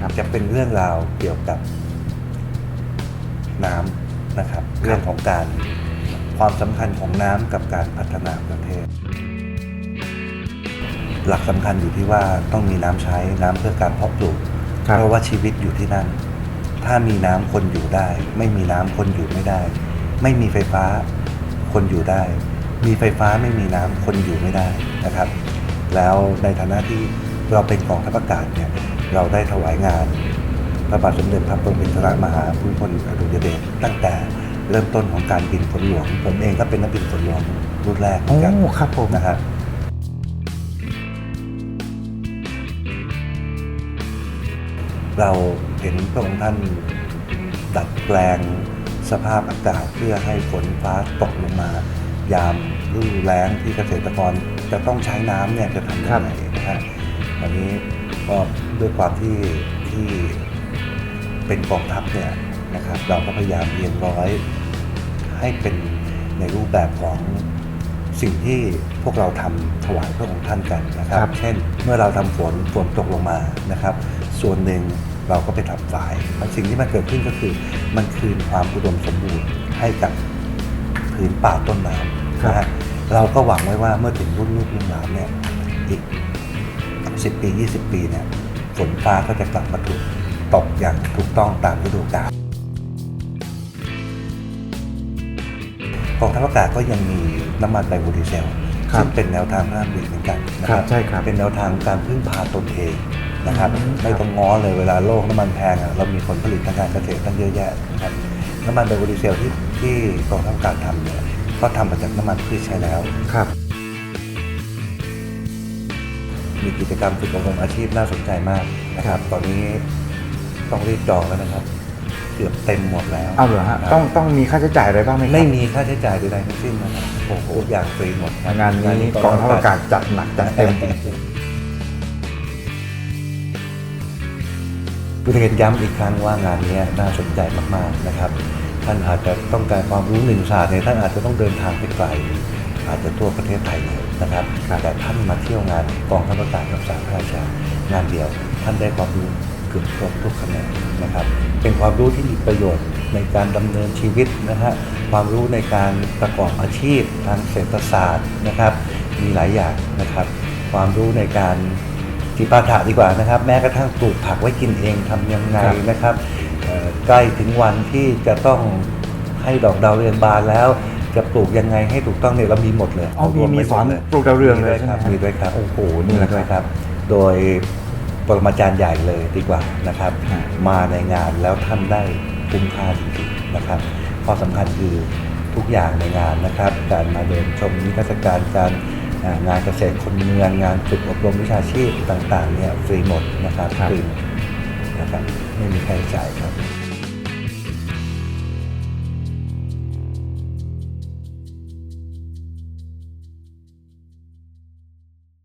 ครับจะเป็นเรื่องราวเกี่ยวกับน้ำนะครับ เรื่องของการความสำคัญของน้ำกับการพัฒนาประเทศ หลักสำคัญอยู่ที่ว่าต้องมีน้ำใช้น้ำเพื่อการเพาะปลูกครับเพราะว่าชีวิตอยู่ที่นั่น ถ้ามีน้ำคนอยู่ได้ ไม่มีน้ำคนอยู่ไม่ได้ ไม่มีไฟฟ้าคนอยู่ได้ มีไฟฟ้าไม่มีน้ำคนอยู่ไม่ได้นะครับ แล้วในฐานะที่เราเป็นกองทัพอากาศเนี่ย เราได้ถวายงาน พระบาทสมเด็จพระปรมินทรมหาภูมิพลอดุลยเดชตั้งแต่เริ่มต้นของการบินฝนหลวง ผมเองก็เป็นนักบินฝนหลวงรุ่นแรกเหมืโอ้อนกันครับผม นะครับเราเห็นพระองค์ท่านดัดแปลงสภาพอากาศเพื่อให้ฝนฟ้าตกลงมา ยามฤดูแล้งที่เกษตรกรจะต้องใช้น้ำเนี่ยจะทำยังไงนะฮะอันนี้ก็ ด้วยความที่ที่เป็นกองทัพเนี่ยนะครับเราก็พยายามเรียนร้อย ให้เป็นในรูปแบบของสิ่งที่พวกเราทำถวายพระองค์ท่านกันนะครับครับเช่นเมื่อเราทำฝนฝนตกลงมานะครับ ส่วนหนึ่งเราก็ไปทำฝายมันสิ่งที่มันเกิดขึ้นก็คือ มันคืนความอุดมสมบูรณ์ให้กับพื้นป่าต้นน้ำนะฮะเราก็หวังไว้ว่าเมื่อถึงรุ่นลูกรุ่นหลานเนี่ยอีก 10 ปี 20 ปีเนี่ย ฝนฟ้าก็จะกลับมาถูกตกอย่างถูกต้องตามฤดูกาลกองทัพอากาศก็ยังมีน้ำมันไบโอดีเซลครับซึ่งเป็นแนวทางพระราชดำริเหมือนกันนะคครัรับบใช่ครับเป็นแนวทางการพึ่งพาตนเองนะครับอืมไม่ต้องง้อเลยเวลาโลกน้ำมันแพงอะเรามีผลผลิตทางการเกษตรตั้งเยอะแยะนะครับน้ำมันไบโอดีเซลที่ที่กองทัพอากาศทำเนี่ยก็ทำมาจากน้ำมันพืชใช้แล้วครับ มีกิจกรรมฝึกอบรมอาชีพน่าสนใจมากนะครับ ตอนนี้ต้องรีบจองแล้วนะครับ เกือบเต็มหมดแล้วเอาเหรอฮะนะต้องต้องมีค่าใช้จ่ายอะไรบ้างไหมครับไม่มีค่าใช้จ่ายใดๆทั้งสิ้นนะครับโอ้โหทุกอย่างฟรีหมดครับ งานนี้กองทัพอากาศจัดหนักจัดเต็มจริงเรียนย้ำอีกครั้งว่างานนี้น่าสนใจมากๆนะครับ ท่านอาจจะต้องการความรู้หนึ่งศาสตร์เนี่ยท่านอาจจะต้องเดินทางไปไกล อาจจะทั่วประเทศไทยเลยนะครับ แต่ท่านมาเที่ยวงานกองทัพอากาศกับสามพระราชางานเดียว ท่านได้ความรู้เกือบครบทุกแขนงนะครับ เป็นความรู้ที่มีประโยชน์ในการดำเนินชีวิตนะฮะความรู้ในการประกอบอาชีพทางเศรษฐศาสตร์นะครับ มีหลายอย่างนะครับ ความรู้ในการจิปาถะดีกว่านะครับ แม้กระทั่งปลูกผักไว้กินเองทำยังไงครับนะครับเอ่อใกล้ถึงวันที่จะต้องให้ดอกดาวเรืองบานแล้ว จะปลูกยังไงให้ถูกต้องเนี่ยเรามีหมดเลยอ๋อมีรวไว้มีสอนหดเลยปลูกดาวเรืองเลยมีด้วยครับใช่ไหมมีด้วยครับโอ้โหนี่แหละมีด้วยครับ โดยปรมาจารย์ใหญ่เลยดีกว่านะครับฮะมาในงานแล้วท่านได้คุ้มค่าจริงๆนะครับข้อสำคัญคือทุกอย่างในงานนะครับ การมาเดินชมนิทรรศการการอ่างานเกษตรคนเมืองงานฝึกอบรมวิชาชีพต่างๆเนี่ยฟรีหมดนะครับครับฟรีหมดนะครับไม่มีค่าใช้จ่ายครับ